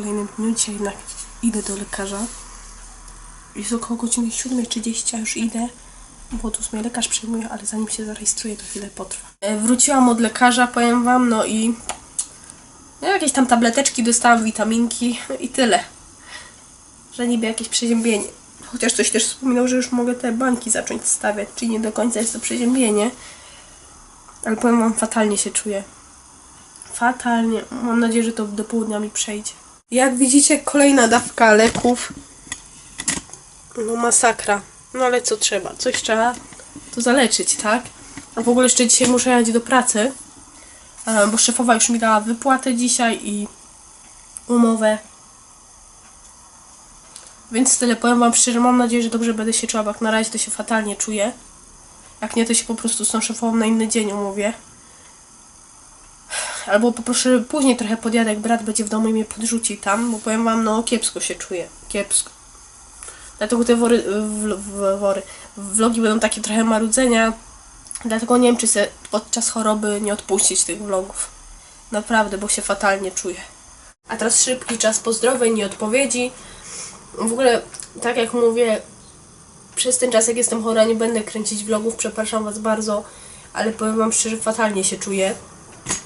kolejnym dniu. Dzisiaj jednak idę do lekarza. Jest około godziny 7.30, a już idę, bo tu mnie lekarz przejmuje, ale zanim się zarejestruję, to chwilę potrwa. E, Wróciłam od lekarza, powiem wam, no i no, jakieś tam tableteczki dostałam, witaminki i tyle. Że niby jakieś przeziębienie. Chociaż coś też wspominał, że już mogę te bańki zacząć stawiać, czyli nie do końca jest to przeziębienie. Ale powiem wam, fatalnie się czuję. Fatalnie. Mam nadzieję, że to do południa mi przejdzie. Jak widzicie, kolejna dawka leków. No masakra. No ale co trzeba? Coś trzeba to zaleczyć, tak? A w ogóle jeszcze dzisiaj muszę jechać do pracy, bo szefowa już mi dała wypłatę dzisiaj i umowę. Więc tyle powiem wam szczerze, mam nadzieję, że dobrze będę się czuła, bo jak na razie to się fatalnie czuję. Jak nie, to się po prostu z tą szefową na inny dzień umówię. Albo poproszę później trochę podjadę, jak brat będzie w domu i mnie podrzuci tam, bo powiem wam, no kiepsko się czuję. Kiepsko. Dlatego te wory, w, w, wory, vlogi będą takie trochę marudzenia. Dlatego nie wiem, czy se podczas choroby nie odpuścić tych vlogów. Naprawdę, bo się fatalnie czuję. A teraz szybki czas pozdrowień i odpowiedzi. W ogóle, tak jak mówię, przez ten czas, jak jestem chora, nie będę kręcić vlogów. Przepraszam Was bardzo, ale powiem Wam szczerze, fatalnie się czuję.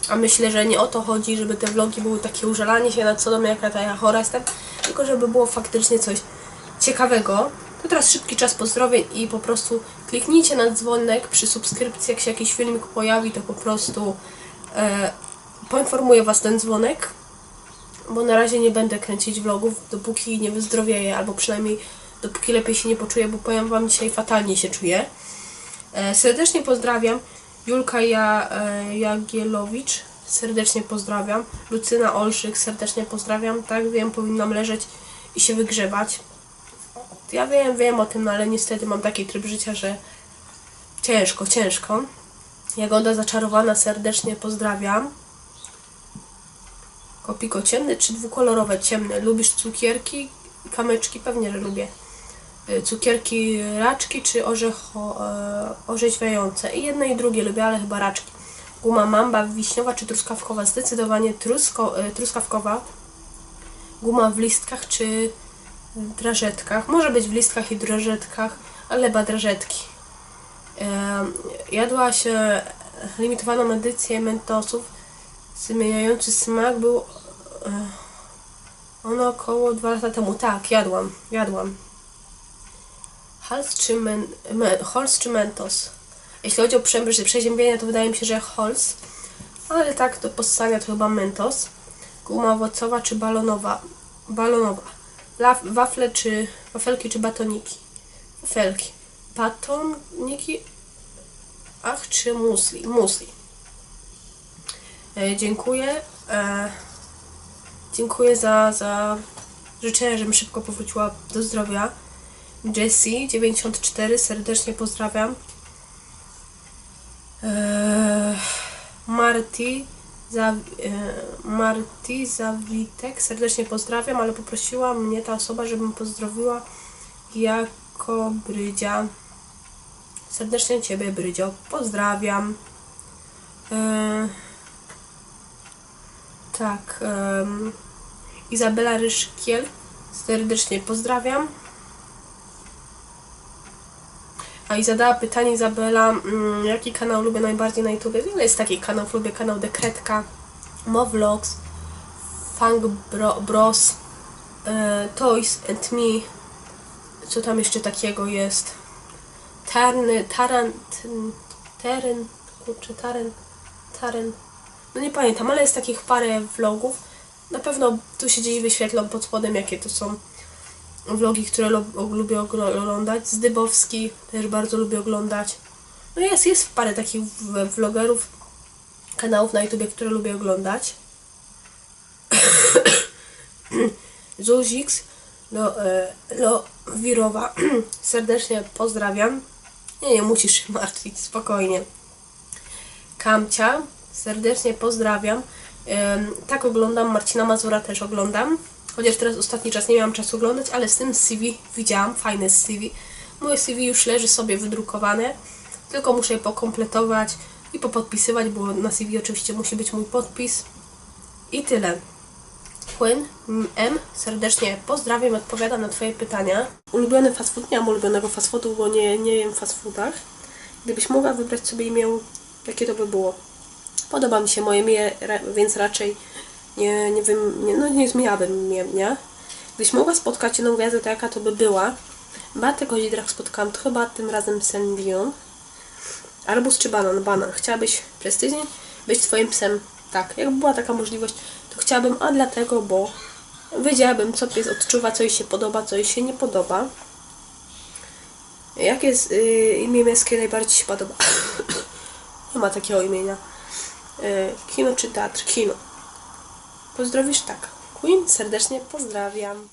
A myślę, że nie o to chodzi, żeby te vlogi były takie użalanie się nad sobą, jaka ta ja chora jestem, tylko żeby było faktycznie coś ciekawego. To teraz szybki czas pozdrowień i po prostu kliknijcie na dzwonek przy subskrypcji, jak się jakiś filmik pojawi, to po prostu e, poinformuję Was ten dzwonek, bo na razie nie będę kręcić vlogów, dopóki nie wyzdrowieję, albo przynajmniej dopóki lepiej się nie poczuję, bo powiem Wam, dzisiaj fatalnie się czuję. E, serdecznie pozdrawiam Julka ja, e, Jagielowicz, serdecznie pozdrawiam. Lucyna Olszyk, serdecznie pozdrawiam. Tak, wiem, powinnam leżeć i się wygrzebać. Ja wiem, wiem o tym, no ale niestety mam taki tryb życia, że ciężko, ciężko. Jagoda zaczarowana, serdecznie pozdrawiam. Kopiko ciemny czy dwukolorowe? Ciemne. Lubisz cukierki? Kamyczki? Pewnie, że lubię. Y, Cukierki raczki czy orzecho, e, orzeźwiające? I jedno i drugie lubię, ale chyba raczki. Guma mamba wiśniowa czy truskawkowa? Zdecydowanie trusko, e, truskawkowa. Guma w listkach czy drażetkach? Może być w listkach i drażetkach, ale chyba drażetki. Jadła się limitowaną edycję mentosów. Zmieniający smak był ono około dwa lata temu. Tak, jadłam, jadłam. Hals czy, men, czy Mentos? Jeśli chodzi o prze- przeziębienia, to wydaje mi się, że Holz. Ale tak, do possania to chyba Mentos. Guma owocowa czy balonowa? Balonowa. Laf, wafle czy... Wafelki czy batoniki? Wafelki. Batoniki? Ach, czy musli? Musli. E, dziękuję. E, dziękuję za, za życzenie, żebym szybko powróciła do zdrowia. Jessie 94, serdecznie pozdrawiam. Eee, Marti, za, e, Marti Zawitek, serdecznie pozdrawiam, ale poprosiła mnie ta osoba, żebym pozdrowiła jako Brydzia. Serdecznie Ciebie, Brydzio, pozdrawiam. Eee, tak, em, Izabela Ryszkiel, serdecznie pozdrawiam. A i zadała pytanie Izabela, mm, jaki kanał lubię najbardziej na YouTube. Wiele jest takich kanałów, lubię kanał Dekretka, Movlogs, Funk Bro, Bros, e, Toys and Me, co tam jeszcze takiego jest? Tarny, Tarant, Teren, kurczę, Taren, Taren, no nie pamiętam, ale jest takich parę vlogów. Na pewno tu się gdzieś wyświetlą pod spodem, jakie to są vlogi, które lubię oglądać. Zdybowski też bardzo lubię oglądać. No jest, jest parę takich vlogerów, kanałów na YouTube, które lubię oglądać. Zuzix, lo, e, lo Wirowa, serdecznie pozdrawiam. Nie, nie musisz się martwić, spokojnie. Kamcia, serdecznie pozdrawiam. Tak oglądam, Marcina Mazura też oglądam. Chociaż teraz ostatni czas nie miałam czasu oglądać, ale z tym CV widziałam, fajne CV. Moje CV już leży sobie wydrukowane, tylko muszę je pokompletować i popodpisywać, bo na CV oczywiście musi być mój podpis. I tyle. Queen M. Serdecznie pozdrawiam, odpowiadam na Twoje pytania. Ulubiony fast food? Nie mam ulubionego fast foodu, bo nie, nie jem fast foodach. Gdybyś mogła wybrać sobie imię, jakie to by było? Podoba mi się moje imię, więc raczej nie, nie wiem, nie, no nie zmieniałabym imienia. Gdybyś mogła spotkać jedną gwiazdę, jaka to by była? Beatę Kozidrak spotkałam, to chyba tym razem Celine Dion. Arbuz czy banan? Banan. Chciałabyś prestiżnie być swoim psem? Tak. Jakby była taka możliwość, to chciałabym, a dlatego, bo wiedziałabym, co pies odczuwa, co jej się podoba, co jej się nie podoba. Jakie jest y, imię męskie najbardziej się podoba? nie ma takiego imienia. Y, kino czy teatr? Kino. Pozdrowisz tak. Queen serdecznie pozdrawiam.